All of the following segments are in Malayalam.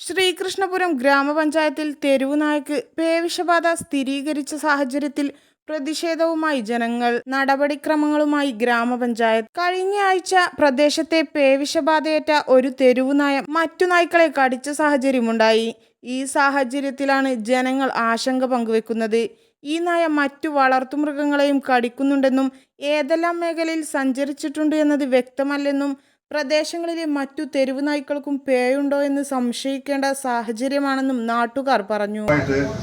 ശ്രീകൃഷ്ണപുരം ഗ്രാമപഞ്ചായത്തിൽ തെരുവുനായ്ക്ക് പേവിഷബാധ സ്ഥിരീകരിച്ച സാഹചര്യത്തിൽ പ്രതിഷേധവുമായി ജനങ്ങൾ നടപടിക്രമങ്ങളുമായി ഗ്രാമപഞ്ചായത്ത്. കഴിഞ്ഞ ആഴ്ച പ്രദേശത്തെ പേവിഷബാധയേറ്റ ഒരു തെരുവുനായ മറ്റു നായ്ക്കളെ കടിച്ച സാഹചര്യമുണ്ടായി. ഈ സാഹചര്യത്തിലാണ് ജനങ്ങൾ ആശങ്ക പങ്കുവെക്കുന്നത്. ഈ നായ മറ്റു വളർത്തുമൃഗങ്ങളെയും കടിക്കുന്നുണ്ടെന്നും ഏതെല്ലാം മേഖലയിൽ സഞ്ചരിച്ചിട്ടുണ്ട് എന്നത് വ്യക്തമല്ലെന്നും പ്രദേശങ്ങളിലെ മറ്റു തെരുവ് നായ്ക്കൾക്കും പേയുണ്ടോ എന്ന് സംശയിക്കേണ്ട സാഹചര്യമാണെന്നും നാട്ടുകാർ പറഞ്ഞു.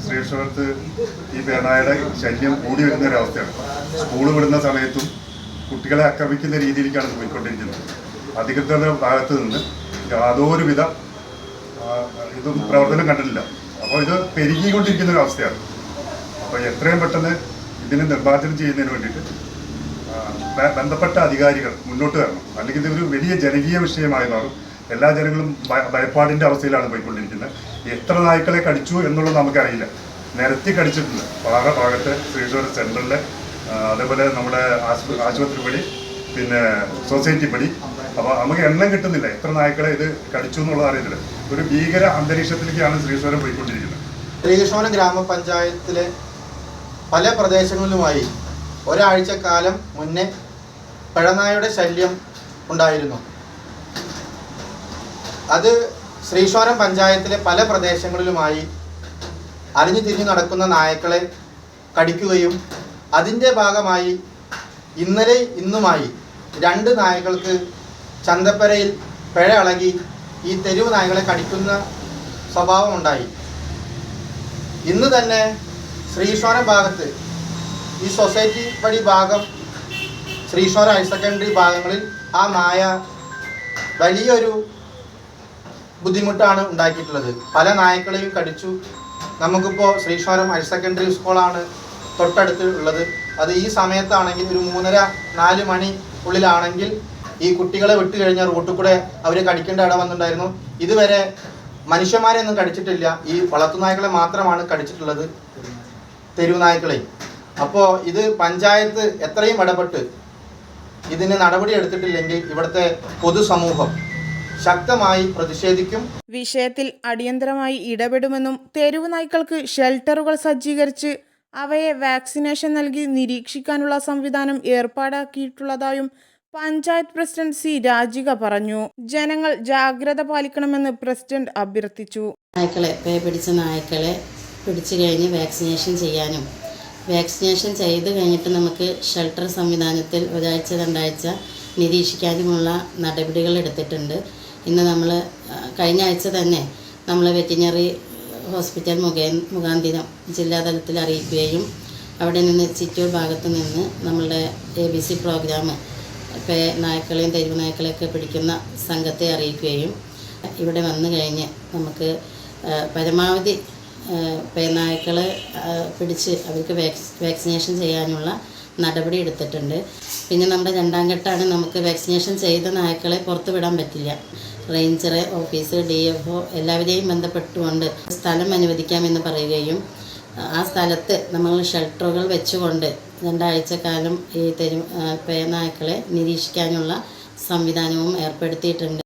ശ്രീകൃഷ്ണപുരത്ത് ഈ പേനായുടെ ശല്യം കൂടി വരുന്ന ഒരവസ്ഥയാണ് സ്കൂൾ വിടുന്ന സമയത്തും കുട്ടികളെ ആക്രമിക്കുന്ന രീതിയിലേക്കാണ് പോയിക്കൊണ്ടിരിക്കുന്നത്. അധികൃതരുടെ ഭാഗത്ത് നിന്ന് യാതൊരുവിധ ഇതും പ്രവർത്തനം കണ്ടിട്ടില്ല. അപ്പോൾ ഇത് പെരുകിക്കൊണ്ടിരിക്കുന്ന ഒരു അവസ്ഥയാണ്. അപ്പോൾ എത്രയും പെട്ടെന്ന് ഇതിനെ നിർമ്മാർജനം ചെയ്യുന്നതിന് വേണ്ടിയിട്ട് ബന്ധപ്പെട്ട അധികാരികൾ മുന്നോട്ട് വരണം. അല്ലെങ്കിൽ ഇതൊരു വലിയ ജനകീയ വിഷയമായി മാറും. എല്ലാ ജനങ്ങളും ഭയപ്പാടിന്റെ അവസ്ഥയിലാണ് പോയിക്കൊണ്ടിരിക്കുന്നത്. എത്ര നായ്ക്കളെ കടിച്ചു എന്നുള്ളത് നമുക്കറിയില്ല. നിരത്തി കടിച്ചിട്ടുണ്ട്. പാറ ഭാഗത്ത് ശ്രീശ്വര സെന്ററിൽ അതേപോലെ നമ്മുടെ ആശുപത്രി പടി പിന്നെ സൊസൈറ്റി പടി. അപ്പോൾ നമുക്ക് എണ്ണം കിട്ടുന്നില്ല. എത്ര നായ്ക്കളെ ഇത് കടിച്ചു എന്നുള്ളത് അറിയത്തില്ല. ഒരു ഭീകര അന്തരീക്ഷത്തിലേക്കാണ് ശ്രീശ്വരം പോയിക്കൊണ്ടിരിക്കുന്നത്. ശ്രീകൃഷ്ണപുരം ഗ്രാമപഞ്ചായത്തിലെ പല പ്രദേശങ്ങളിലുമായി ഒരാഴ്ച കാലം മുന്നേ പഴനായുടെ ശല്യം ഉണ്ടായിരുന്നു. അത് ശ്രീശ്വരം പഞ്ചായത്തിലെ പല പ്രദേശങ്ങളിലുമായി അലിഞ്ഞു തിരിഞ്ഞു നടക്കുന്ന നായക്കളെ കടിക്കുകയും അതിന്റെ ഭാഗമായി ഇന്നലെ ഇന്നുമായി രണ്ട് നായകൾക്ക് ചന്തപ്പരയിൽ പിഴ ഇളകി ഈ തെരുവ് നായകളെ കടിക്കുന്ന സ്വഭാവമുണ്ടായി. ഇന്ന് തന്നെ ശ്രീശ്വരം ഭാഗത്ത് ഈ സൊസൈറ്റി പടി ഭാഗം ശ്രീശ്വര ഹയർ സെക്കൻഡറി ഭാഗങ്ങളിൽ ആ നായ വലിയൊരു ബുദ്ധിമുട്ടാണ് ഉണ്ടാക്കിയിട്ടുള്ളത്. പല നായക്കളെയും കടിച്ചു. നമുക്കിപ്പോൾ ശ്രീശ്വരം ഹയർ സെക്കൻഡറി സ്കൂളാണ് തൊട്ടടുത്ത് ഉള്ളത്. അത് ഈ സമയത്താണെങ്കിൽ ഒരു മൂന്നര നാല് മണി ഉള്ളിലാണെങ്കിൽ ഈ കുട്ടികളെ വിട്ടു കഴിഞ്ഞാൽ റോട്ടിൽ കൂടെ അവരെ കടിക്കേണ്ട ഇട വന്നിട്ടുണ്ടായിരുന്നു. ഇതുവരെ മനുഷ്യന്മാരെ ഒന്നും കടിച്ചിട്ടില്ല. ഈ വളർത്തുനായ്ക്കളെ മാത്രമാണ് കടിച്ചിട്ടുള്ളത്. തെരുവ് നായ്ക്കളെ. അപ്പോൾ ഇത് പഞ്ചായത്ത് എത്രയും ഇടപെട്ട് ഇതിന് നടപടി എടുത്തിട്ടില്ലെങ്കിൽ ഇവിടുത്തെ പൊതുസമൂഹം ശക്തമായി പ്രതിഷേധിക്കും. വിഷയത്തിൽ അടിയന്തരമായി ഇടപെടുമെന്നും തെരുവ് നായ്ക്കൾക്ക് ഷെൽട്ടറുകൾ സജ്ജീകരിച്ച് അവയെ വാക്സിനേഷൻ നൽകി നിരീക്ഷിക്കാനുള്ള സംവിധാനം ഏർപ്പാടാക്കിയിട്ടുള്ളതായും പഞ്ചായത്ത് പ്രസിഡന്റ് സി രാജിക പറഞ്ഞു. ജനങ്ങൾ ജാഗ്രത പാലിക്കണമെന്ന് പ്രസിഡന്റ് അഭ്യർത്ഥിച്ചു. നായ്ക്കളെ പേ പിടിച്ച നായ്ക്കളെ പിടിച്ചു കഴിഞ്ഞ് വാക്സിനേഷൻ ചെയ്യാനും വാക്സിനേഷൻ ചെയ്ത് കഴിഞ്ഞിട്ട് നമുക്ക് ഷെൽട്ടർ സംവിധാനത്തിൽ ഒരാഴ്ച രണ്ടാഴ്ച നിരീക്ഷിക്കാനുമുള്ള നടപടികൾ എടുത്തിട്ടുണ്ട്. ഇന്ന് നമ്മൾ കഴിഞ്ഞ ആഴ്ച തന്നെ നമ്മൾ വെറ്റിനറി ഹോസ്പിറ്റൽ മുഖേ മുഖാന്തിരം ജില്ലാതലത്തിൽ അറിയിക്കുകയും അവിടെ നിന്ന് ചിറ്റൂർ ഭാഗത്ത് നിന്ന് നമ്മളുടെ എ ബി സി പ്രോഗ്രാം പേ നായ്ക്കളെയും തെരുവ് നായ്ക്കളെയൊക്കെ പിടിക്കുന്ന സംഘത്തെ അറിയിക്കുകയും ഇവിടെ വന്നു കഴിഞ്ഞ് നമുക്ക് പരമാവധി പേനായ്ക്കളെ പിടിച്ച് അവർക്ക് വാക്സ് വാക്സിനേഷൻ ചെയ്യാനുള്ള നടപടി എടുത്തിട്ടുണ്ട്. പിന്നെ നമ്മുടെ രണ്ടാം ഘട്ടമാണ് നമുക്ക് വാക്സിനേഷൻ ചെയ്ത നായ്ക്കളെ പുറത്തു വിടാൻ പറ്റില്ല. Ranger office D F O എല്ലാവരെയും ബന്ധപ്പെട്ടുകൊണ്ട് സ്ഥലം അനുവദിക്കാമെന്ന് പറയുകയും ആ സ്ഥലത്ത് നമ്മൾ ഷെൽട്ടറുകൾ വെച്ചുകൊണ്ട് രണ്ടാഴ്ച കാലം ഈ തെരു പേനായ്ക്കളെ നിരീക്ഷിക്കാനുള്ള സംവിധാനവും ഏർപ്പെടുത്തിയിട്ടുണ്ട്.